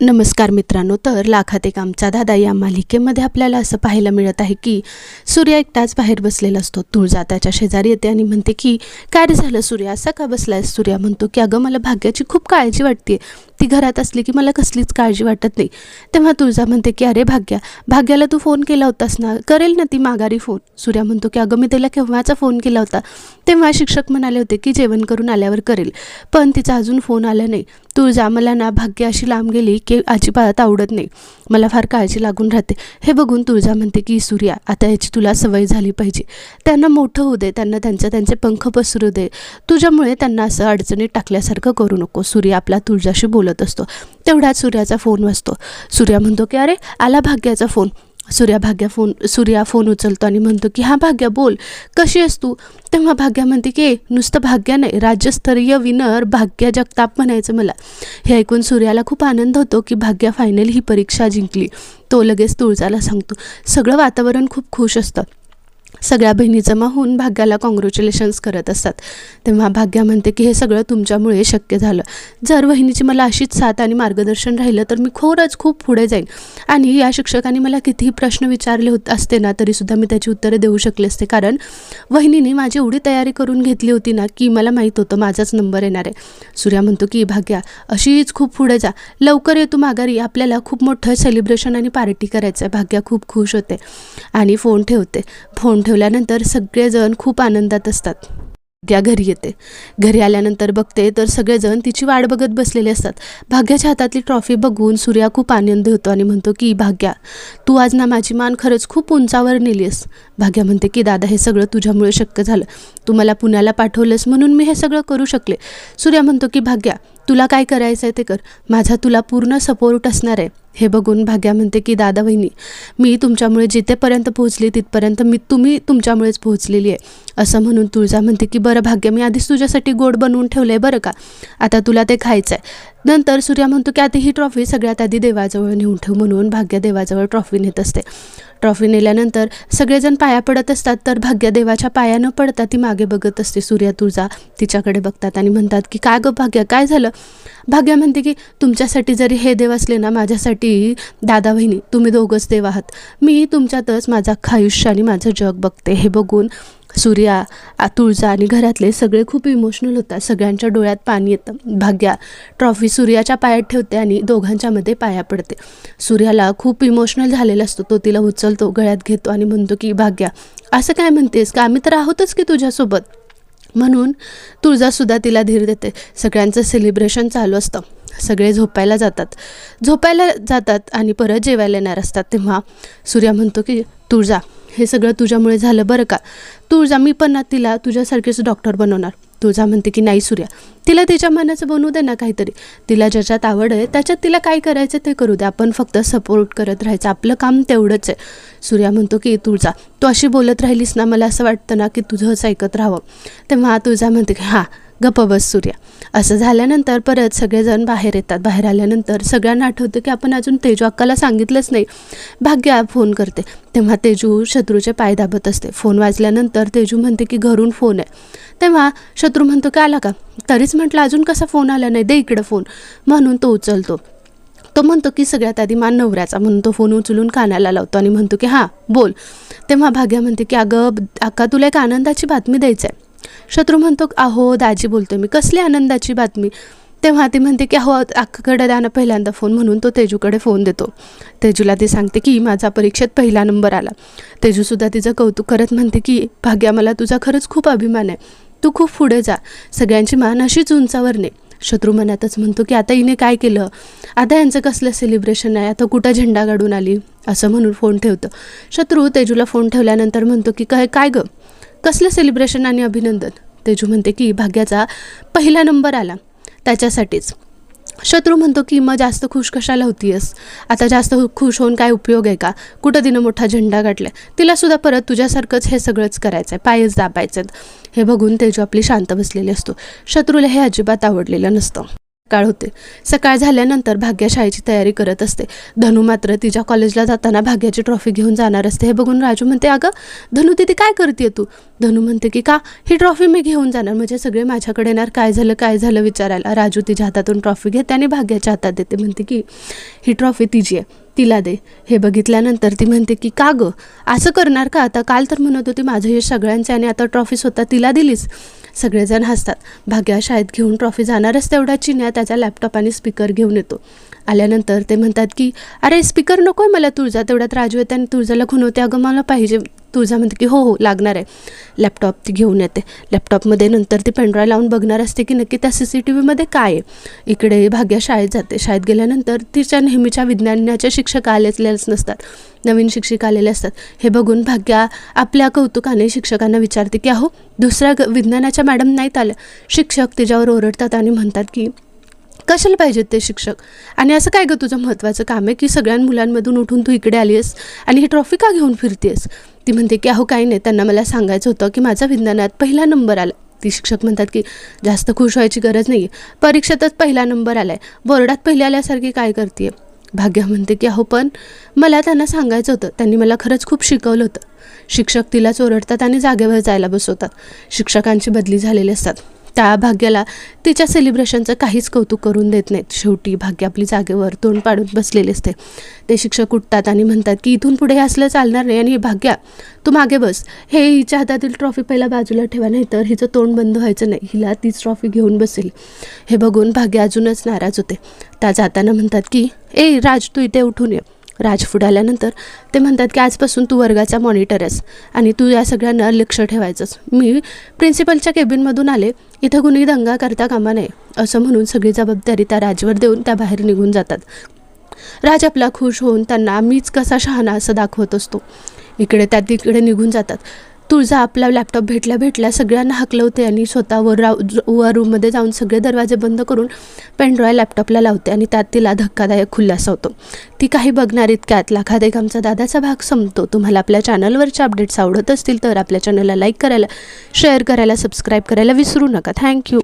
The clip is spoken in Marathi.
नमस्कार मित्रांनो तर लाखात एक आमचा दादा या मालिकेमध्ये आपल्याला असं पाहायला मिळत आहे की सूर्य एकटाच बाहेर बसलेला असतो तुळजा त्याच्या शेजारी येते आणि म्हणते की काय रे झालं सूर्य? असा का बसलाय? सूर्या म्हणतो की अगं मला भाग्याची खूप काळजी वाटते. ती घरात असली की मला कसलीच काळजी वाटत नाही. तेव्हा तुळजा म्हणते की अरे भाग्या भाग्याला तू फोन केला होतास ना? करेल ना ती माघारी फोन? सूर्या म्हणतो की अगं मी त्याला केव्हाचा फोन केला होता? तेव्हा शिक्षक म्हणाले होते की जेवण करून आल्यावर करेल पण तिचा अजून फोन आला नाही. तुळजा मला ना भाग्य अशी लांब गेली की अजिबात आवडत नाही. मला फार काळजी लागून राहते. हे बघून तुळजा म्हणते की सूर्या आता याची तुला सवय झाली पाहिजे. त्यांना मोठं होऊ दे. त्यांना त्यांचे त्यांचे पंख पसरू दे. तुझ्यामुळे त्यांना असं अडचणीत टाकल्यासारखं करू नको. सूर्य आपला तुळजाशी बोलत असतो. तेवढ्यात सूर्याचा फोन वाजतो. सूर्या म्हणतो की अरे आला भाग्याचा phone. Surya Bhagya phone Surya phone उचलतो आणि म्हणतो की हा भाग्या बोल. कशी आहेस तू? तेव्हा भाग्या म्हणते की नुसतं भाग्या नाही राज्यस्तरीय विनर भाग्या जगताप म्हणायचं मला. हे ऐकून सूर्याला खूप आनंद होतो की भाग्या फायनल ही परीक्षा जिंकली. तो लगेच तुळजाला सांगतो. सगळं वातावरण खूप खुश असतं. सगळ्या बहिणी जमा होऊन भाग्याला कॉंग्रॅच्युलेशन्स करत असतात. तेव्हा भाग्या म्हणते की हे सगळं तुमच्यामुळे शक्य झालं. जर वहिनीची मला अशीच साथ आणि मार्गदर्शन राहिलं तर मी खरंच खूप पुढे जाईन. आणि या शिक्षकांनी मला कितीही प्रश्न विचारले होत असते ना तरीसुद्धा मी त्याची उत्तरे देऊ शकले असते. कारण वहिनीने माझी एवढी तयारी करून घेतली होती ना की मला माहीत होतं माझाच नंबर येणार आहे. सूर्या म्हणतो की भाग्या अशीच खूप पुढे जा. लवकर ये तू माघारी. आपल्याला खूप मोठं सेलिब्रेशन आणि पार्टी करायचं आहे भाग्या खूप खुश होते आणि फोन ठेवते. फोन ठेवल्यानंतर सगळेजण खूप आनंदात असतात. त्या घरी येते. घरी आल्यानंतर बघते तर सगळेजण तिची वाट बघत बसलेले असतात. भाग्याच्या हातातली ट्रॉफी बघून सूर्या खूप आनंद होतो आणि म्हणतो की भाग्या तू आज ना माझी मान खरंच खूप उंचावर नेलीस भाग्या म्हणते की दादा हे सगळं तुझ्यामुळे शक्य झालं. तू मला पुण्याला पाठवलंस म्हणून मी हे सगळं करू शकले. सूर्या म्हणतो की भाग्या तुला काय करायचं आहे ते कर. माझा तुला पूर्ण सपोर्ट असणार आहे. हे बघून भाग्या म्हणते की दादा वहिनी मी तुमच्यामुळे जिथेपर्यंत पोहोचली तिथपर्यंत मी तुम्ही तुमच्यामुळेच पोहोचलेली आहे. असं म्हणून तुळजा म्हणते की बरं भाग्य मी आधीच तुझ्यासाठी गोड बनवून ठेवलं आहे बरं का? आता तुला ते खायचं आहे नंतर सूर्या म्हणतो की आता ही ट्रॉफी सगळ्यात आधी देवाजवळ नेऊन ठेव म्हणून भाग्य देवाजवळ ट्रॉफी नेत असते. ट्रॉफी नेल्यानंतर सगळेजण पाया पडत असतात तर भाग्यदेवाच्या पाया न पडता ती मागे बघत असते सूर्या तुळजा तिच्याकडे बघतात आणि म्हणतात की काय गं भाग्य? काय झालं? भाग्य म्हणते की तुमच्यासाठी जरी हे देव असले ना माझ्यासाठी दादा बहिणी तुम्ही दोघंच देव आहात. मी तुमच्यातच माझं अख्खं आयुष्य आणि माझं जग बघते. हे बघून सूर्या तुळजा आणि घरातले सगळे खूप इमोशनल होतात. सगळ्यांच्या डोळ्यात पाणी येतं. भाग्या ट्रॉफी सूर्याच्या पायात ठेवते आणि दोघांच्यामध्ये पाया पडते. सूर्याला खूप इमोशनल झालेला असतो. तो तिला उचलतो गळ्यात घेतो आणि म्हणतो की भाग्या असं काय म्हणतेस? का आम्ही तर आहोतच की तुझ्यासोबत? म्हणून तुळजासुद्धा तिला धीर देते. सगळ्यांचं सेलिब्रेशन चालू असतं. सगळे झोपायला जातात. झोपायला जातात आणि परत जेवायला येणार असतात. तेव्हा सूर्या म्हणतो की तुळजा हे सगळं तुझ्यामुळे झालं बरं का? तुळजा मी पण ना तिला तुझ्यासारखेच डॉक्टर बनवणार. तुळजा म्हणते की नाही सूर्या तिला तिच्या मनाचं बनवू दे ना काहीतरी. तिला ज्याच्यात आवड आहे त्याच्यात तिला काय करायचं ते करू दे. आपण फक्त सपोर्ट करत राहायचं. आपलं काम तेवढंच आहे. सूर्या म्हणतो की तुळजा तू अशी बोलत राहिलीस ना मला असं वाटतं ना की तुझंच ऐकत राहावं. तेव्हा तुळजा म्हणते की हां गप्प बस सूर्या. असं झाल्यानंतर परत सगळेजण बाहेर येतात. बाहेर आल्यानंतर सगळ्यांना आठवतं की आपण अजून तेजू अक्काला सांगितलंच नाही. भाग्या फोन करते. तेव्हा तेजू शत्रूचे पाय दाबत असते. फोन वाजल्यानंतर तेजू म्हणते की घरून फोन आहे. तेव्हा शत्रू म्हणतो की आला का? तरीच म्हटलं अजून कसा फोन आला नाही? दे इकडं फोन म्हणून तो उचलतो. तो म्हणतो की सगळ्यात आधी मान नवऱ्याचा. म्हणून तो फोन उचलून कानाला लावतो आणि म्हणतो की हां बोल. तेव्हा भाग्या म्हणते की अगं अक्का तुला एक आनंदाची बातमी द्यायची आहे शत्रू म्हणतो अहो दाजी बोलतो मी. कसली आनंदाची बातमी. तेव्हा ती म्हणते की अहो अक्काकडे द्या ना पहिल्यांदा फोन म्हणून तो तेजूकडे फोन देतो. तेजूला ती सांगते की माझा परीक्षेत पहिला नंबर आला. तेजूसुद्धा तिचं कौतुक करत म्हणते की भाग्या मला तुझा खरंच खूप अभिमान आहे. तू खूप पुढे जा. सगळ्यांची मान अशीच उंचावर ने. शत्रू मनातच म्हणतो की आता हिने काय केलं? आता यांचं कसलं सेलिब्रेशन आहे? आता कुठं झेंडा काढून आली? असं म्हणून फोन ठेवतं. शत्रू तेजूला फोन ठेवल्यानंतर म्हणतो की काय काय गं? कसलं सेलिब्रेशन आणि अभिनंदन? तेजू म्हणते की भाग्याचा पहिला नंबर आला. त्याच्यासाठीच. शत्रू म्हणतो की मग जास्त खुश कशाला होतीयस? आता जास्त खुश होऊन काय उपयोग आहे का? कुठं तिनं मोठा झेंडा काढलाय तिलासुद्धा परत तुझ्यासारखंच हे सगळंच करायचं आहे पायच दाबायचे हे बघून तेजू आपली शांत बसलेली असतो. शत्रूला हे अजिबात आवडलेलं नसतं. काळ होते. सकाळ झाल्यानंतर भाग्या शाळेची तयारी करत असते. धनू मात्र तिच्या कॉलेजला जाताना भाग्याची ट्रॉफी घेऊन जाणार असते. हे बघून राजू म्हणते अगं धनू तिथे काय करते तू? धनू म्हणते की का? ही ट्रॉफी मी घेऊन जाणार. म्हणजे सगळे माझ्याकडे येणार. काय झालं काय झालं विचारायला. राजू तिच्या हातातून ट्रॉफी घेते आणि भाग्याच्या हातात देते. म्हणते की ही ट्रॉफी तिची आहे. तिला दे. हे बघितल्यानंतर ती म्हणते की का गं? असं करणार का? आता काल तर म्हणत होती माझं हे सगळ्यांचे आणि आता ट्रॉफी स्वतः तिला दिलीस. सगळेजण हसतात. भाग्या शाळेत घेऊन ट्रॉफी जाणारच तेवढा चिन्या त्याचा लॅपटॉप आणि स्पीकर घेऊन येतो. आल्यानंतर ते म्हणतात की अरे स्पीकर नको आहे मला तुळजा तेवढ्यात राजू येते आणि तुळजाला खुनवते अगं मला पाहिजे तुळजा म्हणते की हो हो लागणार आहे. लॅपटॉप ती घेऊन येते. लॅपटॉपमध्ये नंतर ती पेनड्राय लावून बघणार असते की नक्की त्या सी सी टी व्हीमध्ये काय आहे. इकडे भाग्या शाळेत जाते. शाळेत गेल्यानंतर तिच्या नेहमीच्या विज्ञानाच्या शिक्षक आलेलेच नसतात. नवीन शिक्षक आलेले असतात. हे बघून भाग्या आपल्या कौतुकाने शिक्षकांना विचारते की अहो दुसऱ्या ग- विज्ञानाच्या मॅडम नाहीत आल्या. शिक्षक तिच्यावर ओरडतात आणि म्हणतात की कशाला पाहिजेत ते शिक्षक? आणि असं काय गं तुझं महत्त्वाचं काम आहे की सगळ्या मुलांमधून उठून तू इकडे आली आहेस आणि ही ट्रॉफी का घेऊन फिरतेस ती म्हणते की अहो काही नाही. त्यांना मला सांगायचं होतं की माझा विज्ञानात पहिला नंबर आला ती शिक्षक म्हणतात की जास्त खुश व्हायची गरज नाही आहे परीक्षेतच पहिला नंबर आला आहे बोर्डात पहिले आल्यासारखी काय करते भाग्य म्हणते की अहो पण मला त्यांना सांगायचं होतं. त्यांनी मला खरंच खूप शिकवलं होतं. शिक्षक तिला ओरडतात आणि जागेवर जायला बसवतात. शिक्षकांची बदली झालेली असतात. त्या भाग्याला तिच्या सेलिब्रेशनचं काहीच कौतुक करून देत नाहीत. शेवटी भाग्य आपली जागेवर तोंड पाडून बसलेले असते. ते शिक्षक उठतात आणि म्हणतात की इथून पुढे असलं चालणार नाही आणि भाग्या तू मागे बस. हे हिच्या हातातील ट्रॉफी पहिला बाजूला ठेवा नाही तर हिचं तोंड बंद व्हायचं नाही. हिला तीच ट्रॉफी घेऊन बसेल. हे बघून भाग्य अजूनच नाराज होते. त्या जाताना म्हणतात की ए राज तू इथे उठून ये. राज पुढे आल्यानंतर ते म्हणतात की आजपासून तू वर्गाचा मॉनिटर आहेस आणि तू या सगळ्यांना लक्ष ठेवायचंस. मी प्रिन्सिपलच्या केबिनमधून आले. इथं कुणी दंगा करता कामा नये. असं म्हणून सगळी जबाबदारी त्या राजवर देऊन त्या बाहेर निघून जातात. राज आपला खुश होऊन त्यांना मीच कसा शहाणा? असं दाखवत असतो. इकडे त्या तिकडे निघून जातात. तुळजा आपला लॅपटॉप भेटल्या भेटल्या सगळ्यांना हकलवते आणि स्वतः वर राव वर रूममध्ये जाऊन सगळे दरवाजे बंद करून पेनड्रॉय लॅपटॉपला लावते आणि त्यात तिला धक्कादायक खुलासा होतो. ती काही बघणार इतक्यात लाखात एक आमचा दादाचा भाग संपतो. तुम्हाला आपल्या चॅनलवरचे अपडेट्स आवडत असतील तर आपल्या चॅनलला लाईक करायला शेअर करायला सबस्क्राईब करायला विसरू नका. थँक्यू